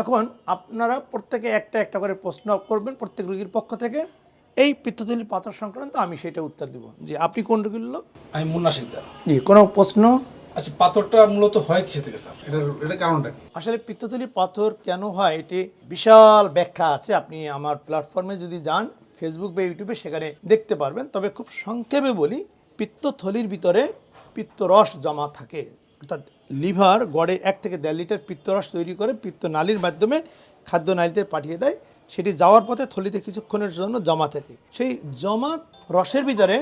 এখন আপনারা প্রত্যেকে একটা একটা করে প্রশ্ন করবেন প্রত্যেক রোগীর পক্ষ থেকে। এই পিত্তথলি পাথর সংক্রান্ত আমি সেটা উত্তর দিব। যে আপনি কোন রোগীর লোক আমি মুন্না সিকদার। জি কোনো প্রশ্ন? আচ্ছা পাথরটা মূলত হয় কিসে থেকে স্যার? এটার এটা কারণটা কি? আসলে পিত্তথলি পাথর কেন হয় এটি বিশাল ব্যাখ্যা আছে। আপনি আমার প্ল্যাটফর্মে যদি যান ফেসবুক বা ইউটিউবে সেখানে দেখতে পারবেন। তবে খুব সংক্ষেপে বলি পিত্তথলির ভিতরে পিত্তরস জমা থাকে। অর্থাৎ লিভার গড়ে এক থেকে দেড় লিটার পিত্তরস তৈরি করে পিত্তনালীর মাধ্যমে খাদ্য নালীতে পাঠিয়ে দেয়। সেটি যাওয়ার পথে থলিতে কিছুক্ষণের জন্য জমা থাকে। সেই জমা রসের ভিতরে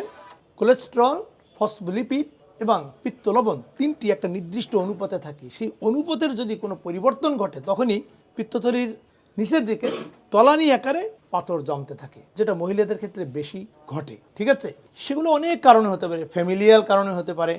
কোলেস্ট্রল ফসফোলিপিড এবং পিত্ত লবণ তিনটি একটা নির্দিষ্ট অনুপাতে থাকে। সেই অনুপাতের যদি কোনো পরিবর্তন ঘটে, তখনই পিত্তথলির নিচের দিকে তলানি আকারে পাথর জমতে থাকে, যেটা মহিলাদের ক্ষেত্রে বেশি ঘটে। ঠিক আছে? সেগুলো অনেক কারণে হতে পারে ফ্যামিলিয়াল কারণে হতে পারে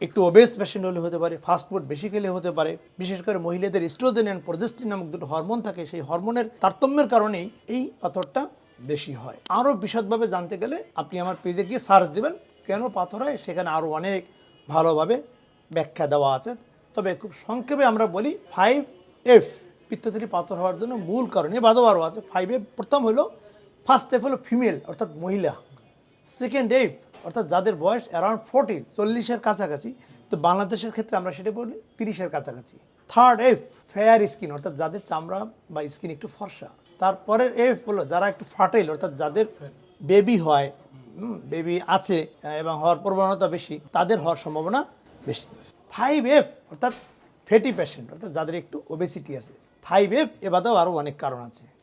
একটু ওবেস পেশেন্ট হলে হতে পারে ফাস্টফুড বেশি খেলে হতে পারে। বিশেষ করে মহিলাদের ইস্ট্রোজেন অ্যান্ড প্রজেস্টিন নামক দুটো হরমোন থাকে, সেই হরমোনের তারতম্যের কারণেই এই পাথরটা বেশি হয়। আরও বিশদভাবে জানতে গেলে আপনি আমার পেজে গিয়ে সার্চ দেবেন, কেন পাথর হয় সেখানে আরও অনেক ভালোভাবে ব্যাখ্যা দেওয়া আছে। তবে খুব সংক্ষেপে আমরা বলি ফাইভ এফ পিত্তথলি পাথর হওয়ার জন্য মূল কারণ। বাদও আরও আছে। ফাইভ এফ প্রথম হলো ফার্স্ট এফ হলো ফিমেল অর্থাৎ মহিলা। সেকেন্ড এফ অর্থাৎ যাদের বয়স অ্যারাউন্ড ফোর্টি চল্লিশের কাছাকাছি, তো বাংলাদেশের ক্ষেত্রে আমরা সেটা বলি তিরিশের কাছাকাছি। থার্ড এফ ফেয়ার স্কিন অর্থাৎ যাদের চামড়া বা স্কিন একটু ফর্সা। তারপরের এফ হলো যারা একটু ফার্টাইল অর্থাৎ যাদের বেবি হয় বেবি আছে এবং হওয়ার প্রবণতা বেশি, তাদের হওয়ার সম্ভাবনা বেশি। ফাইভ এফ অর্থাৎ ফেটি পেশেন্ট অর্থাৎ যাদের একটু ওবেসিটি আছে। ফাইভ এফ এ বাদেও আরও অনেক কারণ আছে।